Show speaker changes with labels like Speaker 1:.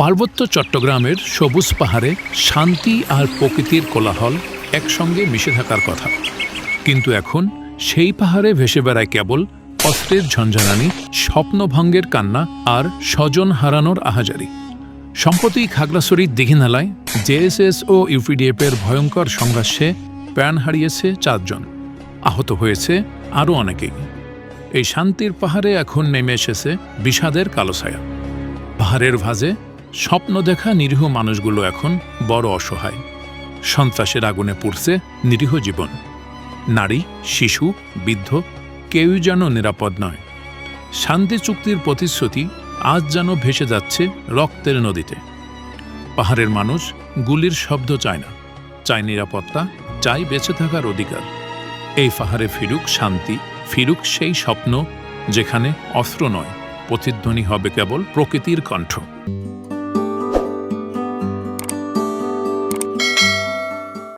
Speaker 1: পার্বত্য চট্টগ্রামের সবুজ পাহাড়ে শান্তি আর প্রকৃতির কোলাহল একসঙ্গে মিশে থাকার কথা। কিন্তু এখন সেই পাহাড়ে ভেসে বেড়ায় কেবল অস্ত্রের ঝঞ্ঝানানি, স্বপ্নভঙ্গের কান্না আর স্বজন হারানোর আহাজারি। সম্প্রতি খাগড়াছড়ির দিঘিনালায় জেএসএস ও ইউপিডিএফ এর ভয়ঙ্কর সংঘর্ষে প্রাণ হারিয়েছে চারজন। আহত হয়েছে আরও অনেকেই। এই শান্তির পাহাড়ে এখন নেমে এসেছে বিষাদের কালো ছায়া। পাহাড়ের ভাঁজে স্বপ্ন দেখা নিরীহ মানুষগুলো এখন বড় অসহায়। সন্ত্রাসের আগুনে পুড়ছে নিরীহ জীবন। নারী, শিশু, বৃদ্ধ, কেউই যেন নিরাপদ নয়। শান্তি চুক্তির প্রতিশ্রুতি আজ যেন ভেসে যাচ্ছে রক্তের নদীতে। পাহাড়ের মানুষ গুলির শব্দ চায় না। চায় নিরাপত্তা, চায় বেঁচে থাকার অধিকার। এই পাহাড়ে ফিরুক শান্তি, ফিরুক সেই স্বপ্ন, যেখানে অস্ত্র নয়, প্রতিধ্বনি হবে কেবল প্রকৃতির কণ্ঠ।